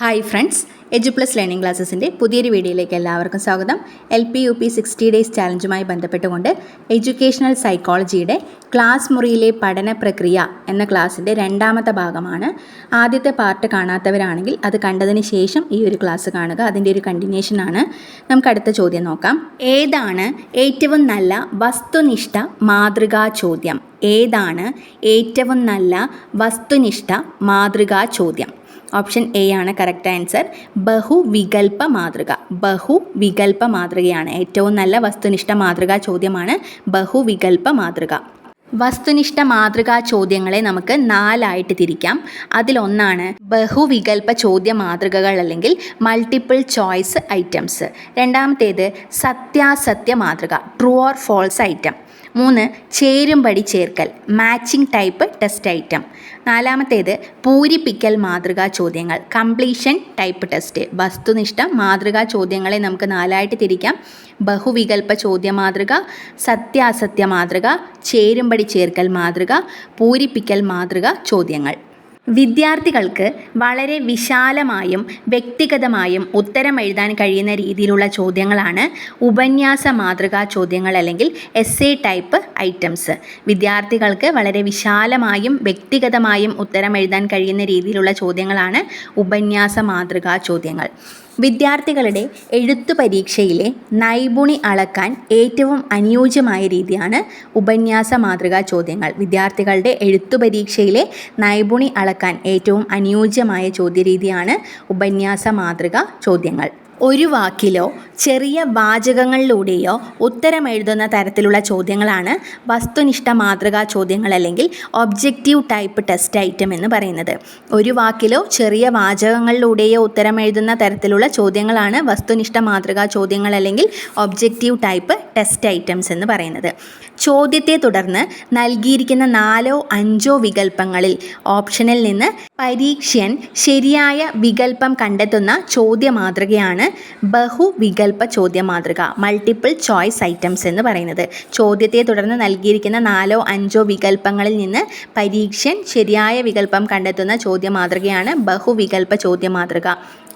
Hi friends edu plus learning ക്ലാസ്സസിന്റെ പുതിയൊരു വീഡിയോയിലേക്ക് എല്ലാവർക്കും സ്വാഗതം. L P U P sixty days ചാലഞ്ചുമായി ബന്ധപ്പെട്ടുകൊണ്ട് എഡ്യൂക്കേഷണൽ സൈക്കോളജിയുടെ ക്ലാസ് മുറിയിലെ പഠന പ്രക്രിയ എന്ന ക്ലാസ്സിന്റെ രണ്ടാമത്തെ ഭാഗമാണ്. ആദ്യത്തെ പാർട്ട് കാണാത്തവരാണെങ്കിൽ അത് കണ്ടതിന് ശേഷം ഈ ഒരു ക്ലാസ് കാണുക. അതിന്റെ ഒരു കണ്ടിന്യൂഷനാണ് നമുക്ക് അടുത്ത ചോദ്യം നോക്കാം. ഏതാണ് ഏറ്റവും നല്ല വസ്തുനിഷ്ഠ മാതൃകാ ചോദ്യം? ഏതാണ് ഏറ്റവും നല്ല വസ്തുനിഷ്ഠ മാതൃകാ ചോദ്യം? ഓപ്ഷൻ എ ആണ് കറക്റ്റ് ആൻസർ ബഹുവികൽപ്പ മാതൃക. ബഹുവികൽപ്പ മാതൃകയാണ്. ഏറ്റവും നല്ല വസ്തുനിഷ്ഠ മാതൃകാ ചോദ്യമാണ് ബഹുവികൽപ്പ മാതൃക. വസ്തുനിഷ്ഠ മാതൃകാ ചോദ്യങ്ങളെ നമുക്ക് നാലായിട്ട് തിരിക്കാം. അതിലൊന്നാണ് ബഹുവികൽപ്പ ചോദ്യ മാതൃകകൾ അല്ലെങ്കിൽ മൾട്ടിപ്പിൾ ചോയ്സ് ഐറ്റംസ് രണ്ടാമത്തേത് സത്യാസത്യ മാതൃക ട്രൂ ഓർ ഫോൾസ് ഐറ്റം മൂന്ന് ചേരുംപടി ചേർക്കൽ മാച്ചിങ് ടൈപ്പ് ടെസ്റ്റ് ഐറ്റം നാലാമത്തേത് പൂരിപ്പിക്കൽ മാതൃകാ ചോദ്യങ്ങൾ. കംപ്ലീഷൻ ടൈപ്പ് ടെസ്റ്റ് വസ്തുനിഷ്ഠ മാതൃകാ ചോദ്യങ്ങളെ നമുക്ക് നാലായിട്ട് തിരിക്കാം. ബഹുവികൽപ്പ ചോദ്യ മാതൃക സത്യാസത്യ മാതൃക ചേരുംപടി ചേർക്കൽ മാതൃക പൂരിപ്പിക്കൽ മാതൃക ചോദ്യങ്ങൾ. വിദ്യാർത്ഥികൾക്ക് വളരെ വിശാലമായും വ്യക്തിഗതമായും ഉത്തരം എഴുതാൻ കഴിയുന്ന രീതിയിലുള്ള ചോദ്യങ്ങളാണ് ഉപന്യാസ മാതൃകാ ചോദ്യങ്ങൾ അല്ലെങ്കിൽ എസ് എ ടൈപ്പ് ഐറ്റംസ് വിദ്യാർത്ഥികൾക്ക് വളരെ വിശാലമായും വ്യക്തിഗതമായും ഉത്തരം എഴുതാൻ കഴിയുന്ന രീതിയിലുള്ള ചോദ്യങ്ങളാണ് ഉപന്യാസ മാതൃകാ ചോദ്യങ്ങൾ. വിദ്യാർത്ഥികളുടെ എഴുത്തു പരീക്ഷയിലെ നൈപുണി അളക്കാൻ ഏറ്റവും അനുയോജ്യമായ രീതിയാണ് ഉപന്യാസ മാതൃകാ ചോദ്യങ്ങൾ. വിദ്യാർത്ഥികളുടെ എഴുത്തു പരീക്ഷയിലെ നൈപുണി അളക്കാൻ ഏറ്റവും അനുയോജ്യമായ ചോദ്യരീതിയാണ് ഉപന്യാസ മാതൃക ചോദ്യങ്ങൾ. ഒരു വാക്കിലോ ചെറിയ വാചകങ്ങളിലൂടെയോ ഉത്തരം എഴുതുന്ന തരത്തിലുള്ള ചോദ്യങ്ങളാണ് വസ്തുനിഷ്ഠ മാതൃകാ ചോദ്യങ്ങൾ അല്ലെങ്കിൽ ഒബ്ജക്റ്റീവ് ടൈപ്പ് ടെസ്റ്റ് ഐറ്റം എന്ന് പറയുന്നത്. ഒരു വാക്കിലോ ചെറിയ വാചകങ്ങളിലൂടെയോ ഉത്തരം എഴുതുന്ന തരത്തിലുള്ള ചോദ്യങ്ങളാണ് വസ്തുനിഷ്ഠ മാതൃകാ ചോദ്യങ്ങൾ അല്ലെങ്കിൽ ഒബ്ജക്റ്റീവ് ടൈപ്പ് ടെസ്റ്റ് ഐറ്റംസ് എന്ന് പറയുന്നത്. ചോദ്യത്തെ തുടർന്ന് നൽകിയിരിക്കുന്ന നാലോ അഞ്ചോ വികല്പങ്ങളിൽ ഓപ്ഷനിൽ നിന്ന് പരീക്ഷയൻ ശരിയായ വികല്പം കണ്ടെത്തുന്ന ചോദ്യ മാതൃകയാണ് ചോദ്യമാതൃക ചോദ്യ മാതൃക മൾട്ടിപ്പിൾ ചോയ്സ് ഐറ്റംസ് എന്ന് പറയുന്നത്. ചോദ്യത്തെ തുടർന്ന് നൽകിയിരിക്കുന്ന നാലോ അഞ്ചോ വികല്പങ്ങളിൽ നിന്ന് പരീക്ഷ്യൻ ശരിയായ വികല്പം കണ്ടെത്തുന്ന ചോദ്യ മാതൃകയാണ് ചോദ്യമാതൃക. ചോദ്യ മാതൃക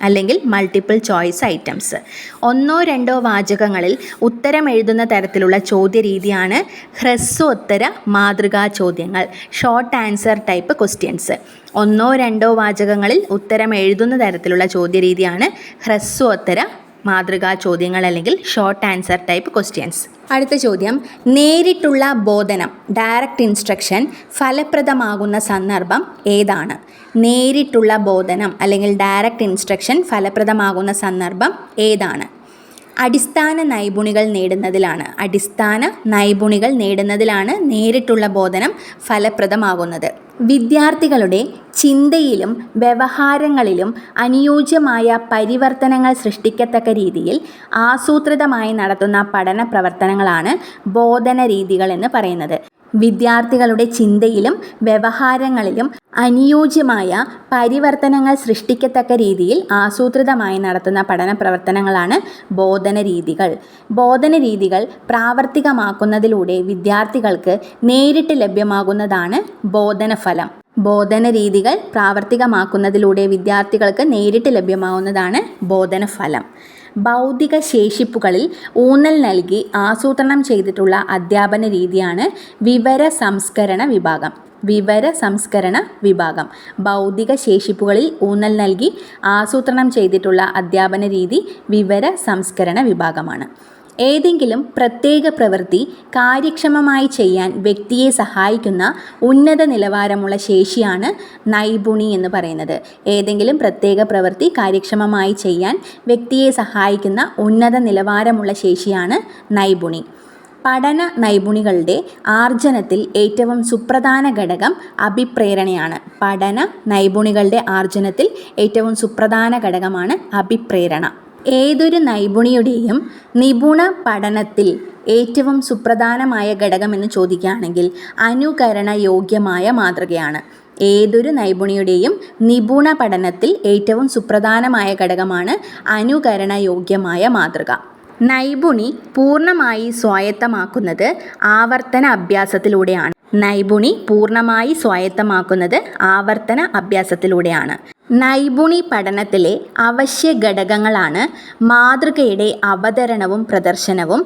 അല്ലെങ്കിൽ മൾട്ടിപ്പിൾ ചോയ്സ് ഐറ്റംസ് ഒന്നോ രണ്ടോ വാചകങ്ങളിൽ ഉത്തരം എഴുതുന്ന തരത്തിലുള്ള ചോദ്യരീതിയാണ് ഹ്രസ്വോത്തര മാതൃകാ ചോദ്യങ്ങൾ ഷോർട്ട് ആൻസർ ടൈപ്പ് ക്വസ്റ്റ്യൻസ് ഒന്നോ രണ്ടോ വാചകങ്ങളിൽ ഉത്തരം എഴുതുന്ന തരത്തിലുള്ള ചോദ്യരീതിയാണ് ഹ്രസ്വോത്തര മാതൃകാ ചോദ്യങ്ങൾ അല്ലെങ്കിൽ ഷോർട്ട് ആൻസർ ടൈപ്പ് ക്വസ്റ്റ്യൻസ് അടുത്ത ചോദ്യം നേരിട്ടുള്ള ബോധനം ഡയറക്റ്റ് ഇൻസ്ട്രക്ഷൻ ഫലപ്രദമാകുന്ന സന്ദർഭം ഏതാണ്? നേരിട്ടുള്ള ബോധനം അല്ലെങ്കിൽ ഡയറക്റ്റ് ഇൻസ്ട്രക്ഷൻ ഫലപ്രദമാകുന്ന സന്ദർഭം ഏതാണ്? അടിസ്ഥാന നൈപുണികൾ നേടുന്നതിലാണ്. അടിസ്ഥാന നൈപുണികൾ നേടുന്നതിലാണ് നേരിട്ടുള്ള ബോധനം ഫലപ്രദമാകുന്നത്. വിദ്യാർത്ഥികളുടെ ചിന്തയിലും വ്യവഹാരങ്ങളിലും അനുയോജ്യമായ പരിവർത്തനങ്ങൾ സൃഷ്ടിക്കത്തക്ക രീതിയിൽ ആസൂത്രിതമായി നടത്തുന്ന പഠന പ്രവർത്തനങ്ങളാണ് ബോധന രീതികൾ എന്ന് പറയുന്നത്. വിദ്യാർത്ഥികളുടെ ചിന്തയിലും വ്യവഹാരങ്ങളിലും അനുയോജ്യമായ പരിവർത്തനങ്ങൾ സൃഷ്ടിക്കത്തക്ക രീതിയിൽ ആസൂത്രിതമായി നടത്തുന്ന പഠന പ്രവർത്തനങ്ങളാണ് ബോധന രീതികൾ. ബോധന രീതികൾ പ്രാവർത്തികമാക്കുന്നതിലൂടെ വിദ്യാർത്ഥികൾക്ക് നേരിട്ട് ലഭ്യമാകുന്നതാണ് ബോധനഫലം. ബോധന രീതികൾ പ്രാവർത്തികമാക്കുന്നതിലൂടെ വിദ്യാർത്ഥികൾക്ക് നേരിട്ട് ലഭ്യമാവുന്നതാണ് ബോധനഫലം. ബൗദ്ധിക ശേഷിപ്പുകളിൽ ഊന്നൽ നൽകി ആസൂത്രണം ചെയ്തിട്ടുള്ള അധ്യാപന രീതിയാണ് വിവര സംസ്കരണ വിഭാഗം. വിവര സംസ്കരണ വിഭാഗം. ബൗദ്ധിക ശേഷിപ്പുകളിൽ ഊന്നൽ നൽകി ആസൂത്രണം ചെയ്തിട്ടുള്ള അധ്യാപന രീതി വിവര സംസ്കരണ വിഭാഗമാണ്. ഏതെങ്കിലും പ്രത്യേക പ്രവൃത്തി കാര്യക്ഷമമായി ചെയ്യാൻ വ്യക്തിയെ സഹായിക്കുന്ന ഉന്നത നിലവാരമുള്ള ശേഷിയാണ് നൈപുണി എന്ന് പറയുന്നത്. ഏതെങ്കിലും പ്രത്യേക പ്രവൃത്തി കാര്യക്ഷമമായി ചെയ്യാൻ വ്യക്തിയെ സഹായിക്കുന്ന ഉന്നത നിലവാരമുള്ള ശേഷിയാണ് നൈപുണി. പഠന നൈപുണികളുടെ ആർജനത്തിൽ ഏറ്റവും സുപ്രധാന ഘടകം അഭിപ്രേരണയാണ്. പഠന നൈപുണികളുടെ ആർജനത്തിൽ ഏറ്റവും സുപ്രധാന ഘടകമാണ് അഭിപ്രേരണ. ഏതൊരു നൈപുണിയുടെയും നിപുണ പഠനത്തിൽ ഏറ്റവും സുപ്രധാനമായ ഘടകമെന്ന് ചോദിക്കുകയാണെങ്കിൽ അനുകരണ യോഗ്യമായ മാതൃകയാണ്. ഏതൊരു നൈപുണിയുടെയും നിപുണ പഠനത്തിൽ ഏറ്റവും സുപ്രധാനമായ ഘടകമാണ് അനുകരണ യോഗ്യമായ മാതൃക. നൈപുണി പൂർണമായി സ്വായത്തമാക്കുന്നത് ആവർത്തന അഭ്യാസത്തിലൂടെയാണ്. നൈപുണി പൂർണമായി സ്വായത്തമാക്കുന്നത് ആവർത്തന അഭ്യാസത്തിലൂടെയാണ്. നൈപുണി പഠനത്തിലെ അവശ്യ ഘടകങ്ങളാണ് മാതൃകയുടെ അവതരണവും പ്രദർശനവും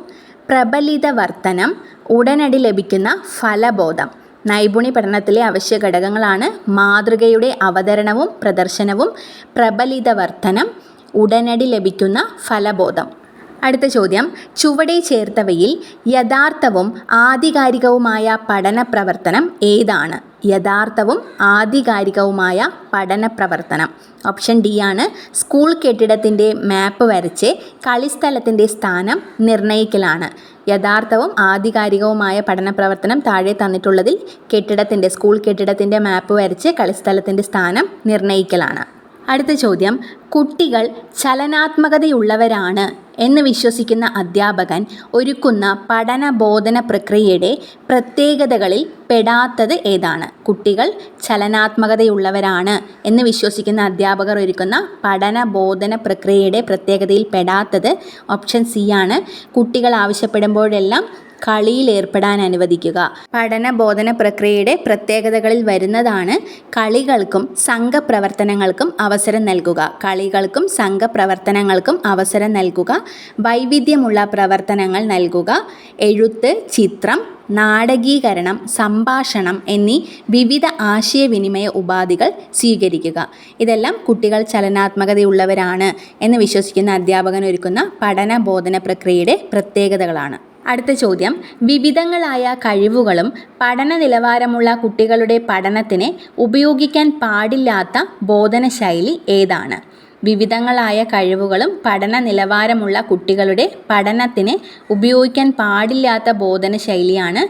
പ്രബലിതവർത്തനം ഉടനടി ലഭിക്കുന്ന ഫലബോധം. നൈപുണി പഠനത്തിലെ അവശ്യ ഘടകങ്ങളാണ് മാതൃകയുടെ അവതരണവും പ്രദർശനവും പ്രബലിതവർത്തനം ഉടനടി ലഭിക്കുന്ന ഫലബോധം. അടുത്ത ചോദ്യം. ചുവടെ ചേർത്തവയിൽ യഥാർത്ഥവും ആധികാരികവുമായ പഠന പ്രവർത്തനം ഏതാണ്? യഥാർത്ഥവും ആധികാരികവുമായ പഠന പ്രവർത്തനം ഓപ്ഷൻ ഡി ആണ്. സ്കൂൾ കെട്ടിടത്തിന്റെ മാപ്പ് വരച്ച് കളിസ്ഥലത്തിന്റെ സ്ഥാനം നിർണയിക്കലാണ്. യഥാർത്ഥവും ആധികാരികവുമായ പഠന പ്രവർത്തനം താഴെ തന്നിട്ടുള്ളതിൽ കെട്ടിടത്തിന്റെ സ്കൂൾ കെട്ടിടത്തിന്റെ മാപ്പ് വരച്ച് കളിസ്ഥലത്തിന്റെ സ്ഥാനം നിർണയിക്കലാണ്. അടുത്ത ചോദ്യം. കുട്ടികൾ ചലനാത്മകതയുള്ളവരാണ് എന്ന് വിശ്വസിക്കുന്ന അധ്യാപകൻ ഒരുക്കുന്ന പഠന ബോധന പ്രക്രിയയുടെ പ്രത്യേകതകളിൽ പെടാത്തത് ഏതാണ്? കുട്ടികൾ ചലനാത്മകതയുള്ളവരാണ് എന്ന് വിശ്വസിക്കുന്ന അധ്യാപകർ ഒരുക്കുന്ന പഠന ബോധന പ്രക്രിയയുടെ പ്രത്യേകതയിൽ പെടാത്തത് ഓപ്ഷൻ സി ആണ്. കുട്ടികൾ ആവശ്യപ്പെടുമ്പോഴെല്ലാം കളിയിൽ ഏർപ്പെടാൻ അനുവദിക്കുക. പഠന ബോധന പ്രക്രിയയുടെ പ്രത്യേകതകളിൽ വരുന്നതാണ് കളികൾക്കും സംഘപ്രവർത്തനങ്ങൾക്കും അവസരം നൽകുക. കളികൾക്കും സംഘപ്രവർത്തനങ്ങൾക്കും അവസരം നൽകുക. വൈവിധ്യമുള്ള പ്രവർത്തനങ്ങൾ നൽകുക. എഴുത്ത് ചിത്രം നാടകീകരണം സംഭാഷണം എന്നീ വിവിധ ആശയവിനിമയ ഉപാധികൾ സ്വീകരിക്കുക. ഇതെല്ലാം കുട്ടികൾ ചലനാത്മകതയുള്ളവരാണ് എന്ന് വിശ്വസിക്കുന്ന അധ്യാപകൻ ഒരുക്കുന്ന പഠന ബോധന പ്രക്രിയയുടെ പ്രത്യേകതകളാണ്. അടുത്ത ചോദ്യം. വിവിധങ്ങളായ കഴിവുകളും പഠന നിലവാരമുള്ള കുട്ടികളുടെ പഠനത്തിന് ഉപയോഗിക്കാൻ പാടില്ലാത്ത ബോധന ശൈലി ഏതാണ്? വിവിധങ്ങളായ കഴിവുകളും പഠന നിലവാരമുള്ള കുട്ടികളുടെ പഠനത്തിന് ഉപയോഗിക്കാൻ പാടില്ലാത്ത ബോധന ശൈലിയാണ്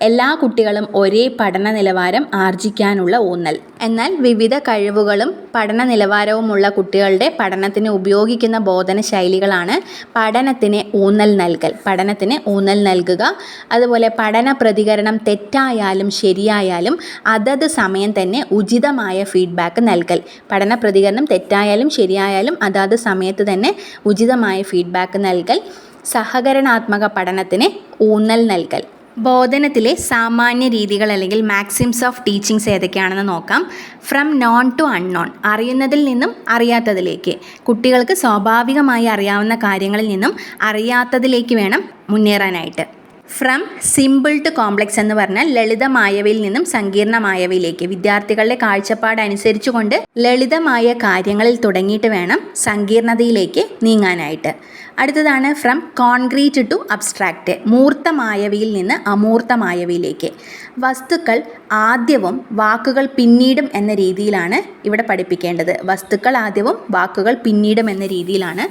എല്ലാ കുട്ടികളും ഒരേ പഠന നിലവാരം ആർജിക്കാനുള്ള ഊന്നൽ. എന്നാൽ വിവിധ കഴിവുകളും പഠന നിലവാരവുമുള്ള കുട്ടികളുടെ പഠനത്തിന് ഉപയോഗിക്കുന്ന ബോധന ശൈലികളാണ് പഠനത്തിന് ഊന്നൽ നൽകൽ. പഠനത്തിന് ഊന്നൽ നൽകുക. അതുപോലെ പഠന പ്രതികരണം തെറ്റായാലും ശരിയായാലും അതത് സമയം തന്നെ ഉചിതമായ ഫീഡ്ബാക്ക് നൽകൽ. പഠന പ്രതികരണം തെറ്റായാലും ശരിയായാലും അതാത് സമയത്ത് തന്നെ ഉചിതമായ ഫീഡ്ബാക്ക് നൽകൽ. സഹകരണാത്മക പഠനത്തിന് ഊന്നൽ നൽകൽ. ബോധനത്തിലെ സാമാന്യ രീതികൾ അല്ലെങ്കിൽ മാക്സിംസ് ഓഫ് ടീച്ചിങ്സ് ഏതൊക്കെയാണെന്ന് നോക്കാം. ഫ്രം നോൺ ടു അൺനോൺ അറിയുന്നതിൽ നിന്നും അറിയാത്തതിലേക്ക്. കുട്ടികൾക്ക് സ്വാഭാവികമായി അറിയാവുന്ന കാര്യങ്ങളിൽ നിന്നും അറിയാത്തതിലേക്ക് വേണം മുന്നേറാനായിട്ട്. ഫ്രം സിമ്പിൾ ടു കോംപ്ലക്സ് എന്ന് പറഞ്ഞാൽ ലളിതമായവയിൽ നിന്നും സങ്കീർണമായവയിലേക്ക്. വിദ്യാർത്ഥികളുടെ കാഴ്ചപ്പാട് അനുസരിച്ചുകൊണ്ട് ലളിതമായ കാര്യങ്ങളിൽ തുടങ്ങിയിട്ട് വേണം സങ്കീർണതയിലേക്ക് നീങ്ങാനായിട്ട്. അടുത്തതാണ് ഫ്രം കോൺക്രീറ്റ് ടു അബ്സ്ട്രാക്റ്റ് മൂർത്തമായവയിൽ നിന്ന് അമൂർത്തമായവയിലേക്ക്. വസ്തുക്കൾ ആദ്യവും വാക്കുകൾ പിന്നീടും എന്ന രീതിയിലാണ് ഇവിടെ പഠിപ്പിക്കേണ്ടത്. വസ്തുക്കൾ ആദ്യവും വാക്കുകൾ പിന്നീടും എന്ന രീതിയിലാണ്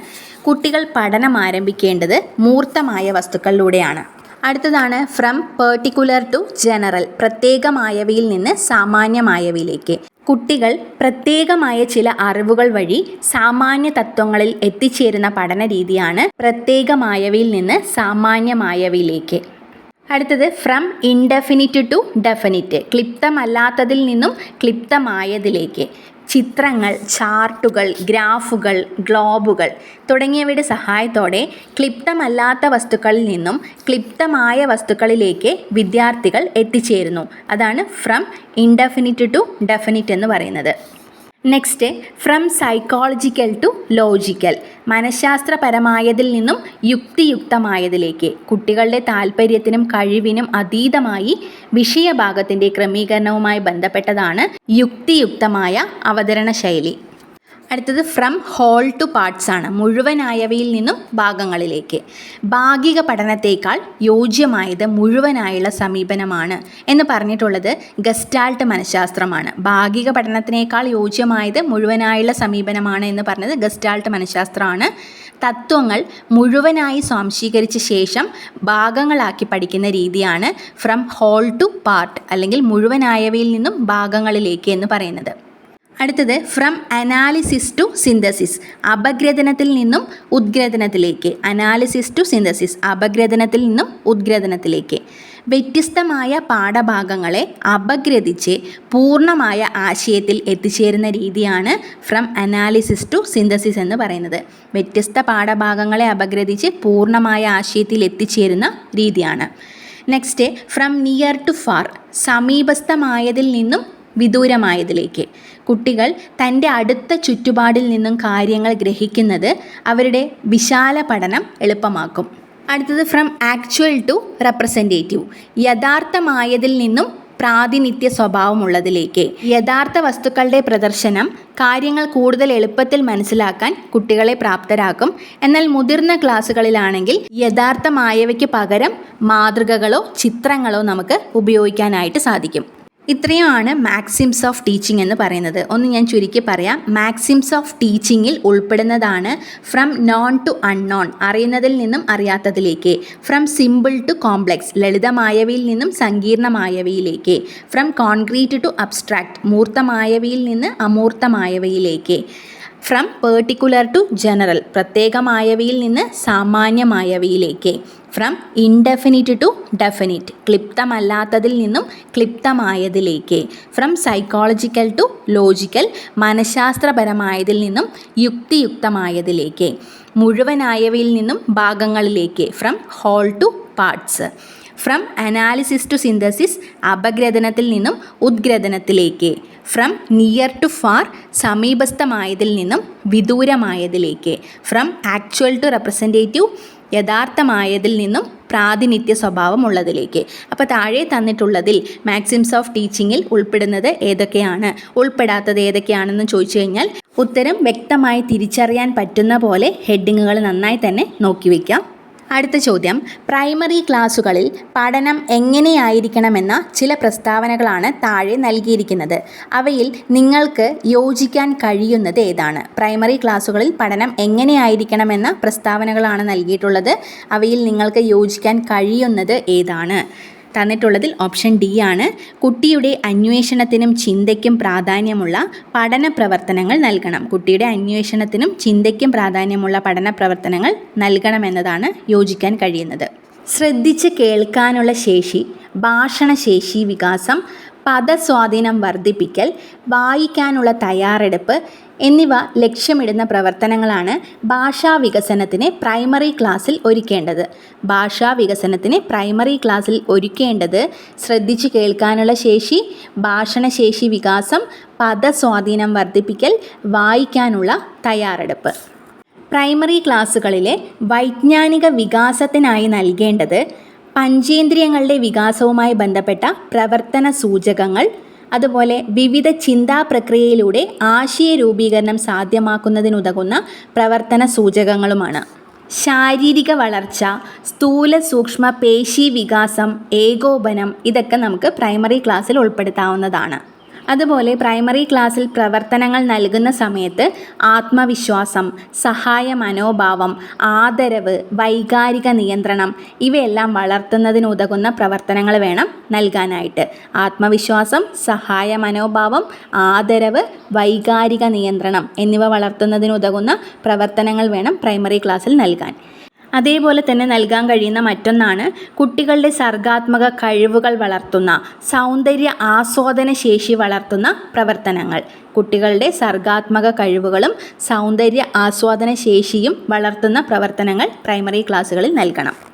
കുട്ടികൾ പഠനം ആരംഭിക്കേണ്ടത് മൂർത്തമായ വസ്തുക്കളിലൂടെയാണ്. അടുത്തതാണ് ഫ്രം പേർട്ടിക്കുലർ ടു ജനറൽ പ്രത്യേകമായവയിൽ നിന്ന് സാമാന്യമായവയിലേക്ക്. കുട്ടികൾ പ്രത്യേകമായ ചില അറിവുകൾ വഴി സാമാന്യ തത്വങ്ങളിൽ എത്തിച്ചേരുന്ന പഠന രീതിയാണ് പ്രത്യേകമായവയിൽ നിന്ന് സാമാന്യമായവയിലേക്ക്. അടുത്തത് ഫ്രം ഇൻഡെഫിനിറ്റ് ടു ഡെഫിനിറ്റ് ക്ലിപ്തമല്ലാത്തതിൽ നിന്നും ക്ലിപ്തമായതിലേക്ക്. ചിത്രങ്ങൾ ചാർട്ടുകൾ ഗ്രാഫുകൾ ഗ്ലോബുകൾ തുടങ്ങിയവയുടെ സഹായത്തോടെ ക്ലിപ്തമല്ലാത്ത വസ്തുക്കളിൽ നിന്നും ക്ലിപ്തമായ വസ്തുക്കളിലേക്ക് വിദ്യാർത്ഥികൾ എത്തിച്ചേരുന്നു. അതാണ് ഫ്രം ഇൻഡെഫിനിറ്റ് ടു ഡെഫിനിറ്റ് എന്ന് പറയുന്നത്. Next from psychological to logical മനഃശാസ്ത്രപരമായതിൽ നിന്നും യുക്തിയുക്തമായതിലേക്ക്. കുട്ടികളുടെ താല്പര്യത്തിനും കഴിവിനും അതീതമായി വിഷയഭാഗത്തിന്റെ ക്രമീകരണവുമായി ബന്ധപ്പെട്ടതാണ് യുക്തിയുക്തമായ അവതരണ ശൈലി അടുത്തത് ഫ്രം ഹോൾ ടു പാർട്സ് ആണ്. മുഴുവനായവയിൽ നിന്നും ഭാഗങ്ങളിലേക്ക്. ഭാഗിക പഠനത്തേക്കാൾ യോജ്യമായത് മുഴുവനായുള്ള സമീപനമാണ് എന്ന് പറഞ്ഞിട്ടുള്ളത് ഗസ്റ്റാൾട്ട് മനഃശാസ്ത്രമാണ്. ഭാഗിക പഠനത്തിനേക്കാൾ യോജ്യമായത് മുഴുവനായുള്ള സമീപനമാണ് എന്ന് പറഞ്ഞത് ഗസ്റ്റാൾട്ട് മനഃശാസ്ത്രമാണ്. തത്വങ്ങൾ മുഴുവനായി സ്വാംശീകരിച്ച ശേഷം ഭാഗങ്ങളാക്കി പഠിക്കുന്ന രീതിയാണ് ഫ്രം ഹോൾ ടു പാർട്ട് അല്ലെങ്കിൽ മുഴുവനായവയിൽ നിന്നും ഭാഗങ്ങളിലേക്ക് എന്ന് പറയുന്നത്. അടുത്തത് ഫ്രം അനാലിസിസ് ടു സിന്തസിസ് അപഗ്രഥനത്തിൽ നിന്നും ഉദ്ഗ്രഥനത്തിലേക്ക്. അനാലിസിസ് ടു സിന്തസിസ് അപഗ്രഥനത്തിൽ നിന്നും ഉദ്ഗ്രഥനത്തിലേക്ക്. വ്യത്യസ്തമായ പാഠഭാഗങ്ങളെ അപഗ്രഥിച്ച് പൂർണമായ ആശയത്തിൽ എത്തിച്ചേരുന്ന രീതിയാണ് ഫ്രം അനാലിസിസ് ടു സിന്തസിസ് എന്ന് പറയുന്നത്. വ്യത്യസ്ത പാഠഭാഗങ്ങളെ അപഗ്രഥിച്ച് പൂർണമായ ആശയത്തിൽ എത്തിച്ചേരുന്ന രീതിയാണ്. Next from near to far സമീപസ്ഥമായതിൽ നിന്നും വിദൂരമായതിലേക്ക്. കുട്ടികൾ തന്റെ അടുത്ത ചുറ്റുപാടിൽ നിന്നും കാര്യങ്ങൾ ഗ്രഹിക്കുന്നത് അവരുടെ വിശാല പഠനം എളുപ്പമാക്കും. അടുത്തത് ഫ്രം ആക്ച്വൽ ടു റെപ്രസെന്റേറ്റീവ് യഥാർത്ഥമായതിൽ നിന്നും പ്രാതിനിധ്യ സ്വഭാവമുള്ളതിലേക്ക് യഥാർത്ഥ വസ്തുക്കളുടെ പ്രദർശനം കാര്യങ്ങൾ കൂടുതൽ എളുപ്പത്തിൽ മനസ്സിലാക്കാൻ കുട്ടികളെ പ്രാപ്തരാക്കും. എന്നാൽ മുതിർന്ന ക്ലാസ്സുകളിലാണെങ്കിൽ യഥാർത്ഥമായവയ്ക്ക് പകരം മാതൃകകളോ ചിത്രങ്ങളോ നമുക്ക് ഉപയോഗിക്കാനായിട്ട് സാധിക്കും. ഇത്രയുമാണ് മാക്സിംസ് ഓഫ് ടീച്ചിങ് എന്ന് പറയുന്നത്. ഒന്ന് ഞാൻ ചുരുക്കി പറയാം. മാക്സിംസ് ഓഫ് ടീച്ചിങ്ങിൽ ഉൾപ്പെടുന്നതാണ് ഫ്രം നോൺ ടു അൺനോൺ അറിയുന്നതിൽ നിന്നും അറിയാത്തതിലേക്ക്. ഫ്രം സിമ്പിൾ ടു കോംപ്ലെക്സ് ലളിതമായവയിൽ നിന്നും സങ്കീർണമായവയിലേക്ക്. ഫ്രം കോൺക്രീറ്റ് ടു അബ്സ്ട്രാക്ട് മൂർത്തമായവയിൽ നിന്ന് അമൂർത്തമായവയിലേക്ക്. ഫ്രം പേർട്ടിക്കുലർ ടു ജനറൽ പ്രത്യേകമായവയിൽ നിന്ന് സാമാന്യമായവയിലേക്ക്. ഫ്രം ഇൻഡെഫിനിറ്റ് ടു ഡെഫിനിറ്റ് ക്ലിപ്തമല്ലാത്തതിൽ നിന്നും ക്ലിപ്തമായതിലേക്ക്. ഫ്രം സൈക്കോളജിക്കൽ ടു ലോജിക്കൽ മനഃശാസ്ത്രപരമായതിൽ നിന്നും യുക്തിയുക്തമായതിലേക്ക്. മുഴുവനായവയിൽ നിന്നും ഭാഗങ്ങളിലേക്ക്. From whole to parts from analysis to synthesis അപഗ്രഥനത്തിൽ നിന്നും ഉദ്ഗ്രഥനത്തിലേക്ക്. ഫ്രം നിയർ ടു ഫാർ സമീപസ്ഥമായതിൽ നിന്നും വിദൂരമായതിലേക്ക്. ഫ്രം ആക്ച്വൽ ടു റെപ്രസെന്റേറ്റീവ് യഥാർത്ഥമായതിൽ നിന്നും പ്രാതിനിധ്യ സ്വഭാവമുള്ളതിലേക്ക് അപ്പോൾ താഴെ തന്നിട്ടുള്ളതിൽ മാക്സിംസ് ഓഫ് ടീച്ചിങ്ങിൽ ഉൾപ്പെടുന്നത് ഏതൊക്കെയാണ്? ഉൾപ്പെടാത്തത് ഏതൊക്കെയാണെന്ന് ചോദിച്ചു കഴിഞ്ഞാൽ ഉത്തരം വ്യക്തമായി തിരിച്ചറിയാൻ പറ്റുന്ന പോലെ ഹെഡിങ്ങുകൾ നന്നായി തന്നെ നോക്കി വയ്ക്കാം അടുത്ത ചോദ്യം. പ്രൈമറി ക്ലാസ്സുകളിൽ പഠനം എങ്ങനെയായിരിക്കണമെന്ന ചില പ്രസ്താവനകളാണ് താഴെ നൽകിയിരിക്കുന്നത്. അവയിൽ നിങ്ങൾക്ക് യോജിക്കാൻ കഴിയുന്നത് ഏതാണ്? പ്രൈമറി ക്ലാസ്സുകളിൽ പഠനം എങ്ങനെയായിരിക്കണമെന്ന പ്രസ്താവനകളാണ് നൽകിയിട്ടുള്ളത്. അവയിൽ നിങ്ങൾക്ക് യോജിക്കാൻ കഴിയുന്നത് ഏതാണ്? തന്നിട്ടുള്ളതിൽ ഓപ്ഷൻ ഡി ആണ്. കുട്ടിയുടെ അന്വേഷണത്തിനും ചിന്തയ്ക്കും പ്രാധാന്യമുള്ള പഠന പ്രവർത്തനങ്ങൾ നൽകണം. കുട്ടിയുടെ അന്വേഷണത്തിനും ചിന്തയ്ക്കും പ്രാധാന്യമുള്ള പഠന പ്രവർത്തനങ്ങൾ നൽകണമെന്നതാണ് യോജിക്കാൻ കഴിയുന്നത്. ശ്രദ്ധിച്ച് കേൾക്കാനുള്ള ശേഷി ഭാഷണശേഷി വികാസം പദസ്വാധീനം വർദ്ധിപ്പിക്കൽ വായിക്കാനുള്ള തയ്യാറെടുപ്പ് എന്നിവ ലക്ഷ്യമിടുന്ന പ്രവർത്തനങ്ങളാണ് ഭാഷാ വികസനത്തിന് പ്രൈമറി ക്ലാസ്സിൽ ഒരുക്കേണ്ടത്. ഭാഷാ വികസനത്തിന് പ്രൈമറി ക്ലാസ്സിൽ ഒരുക്കേണ്ടത് ശ്രദ്ധിച്ചു കേൾക്കാനുള്ള ശേഷി ഭാഷണശേഷി വികാസം പദസ്വാധീനം വർദ്ധിപ്പിക്കൽ വായിക്കാനുള്ള തയ്യാറെടുപ്പ്. പ്രൈമറി ക്ലാസ്സുകളിലെ വൈജ്ഞാനിക വികാസത്തിനായി നൽകേണ്ടത് പഞ്ചേന്ദ്രിയങ്ങളുടെ വികാസവുമായി ബന്ധപ്പെട്ട പ്രവർത്തന സൂചകങ്ങൾ അതുപോലെ വിവിധ ചിന്താ പ്രക്രിയയിലൂടെ ആശയ രൂപീകരണം സാധ്യമാക്കുന്നതിനുതകുന്ന പ്രവർത്തന സൂചകങ്ങളുമാണ്. ശാരീരിക വളർച്ച സ്ഥൂല സൂക്ഷ്മ പേശി വികാസം ഏകോപനം ഇതൊക്കെ നമുക്ക് പ്രൈമറി ക്ലാസ്സിൽ ഉൾപ്പെടുത്താവുന്നതാണ്. അതുപോലെ പ്രൈമറി ക്ലാസ്സിൽ പ്രവർത്തനങ്ങൾ നൽകുന്ന സമയത്ത് ആത്മവിശ്വാസം സഹായ മനോഭാവം ആദരവ് വൈകാരിക നിയന്ത്രണം ഇവയെല്ലാം വളർത്തുന്നതിനുതകുന്ന പ്രവർത്തനങ്ങൾ വേണം നൽകാനായിട്ട്. ആത്മവിശ്വാസം സഹായ മനോഭാവം ആദരവ് വൈകാരിക നിയന്ത്രണം എന്നിവ വളർത്തുന്നതിനുതകുന്ന പ്രവർത്തനങ്ങൾ വേണം പ്രൈമറി ക്ലാസ്സിൽ നൽകാൻ. അതേപോലെ തന്നെ നൽകാൻ കഴിയുന്ന മറ്റൊന്നാണ് കുട്ടികളുടെ സർഗാത്മക കഴിവുകൾ വളർത്തുന്ന സൗന്ദര്യ ആസ്വാദന ശേഷി വളർത്തുന്ന പ്രവർത്തനങ്ങൾ. കുട്ടികളുടെ സർഗാത്മക കഴിവുകളും സൗന്ദര്യ ആസ്വാദന ശേഷിയും വളർത്തുന്ന പ്രവർത്തനങ്ങൾ പ്രൈമറി ക്ലാസ്സുകളിൽ നൽകണം.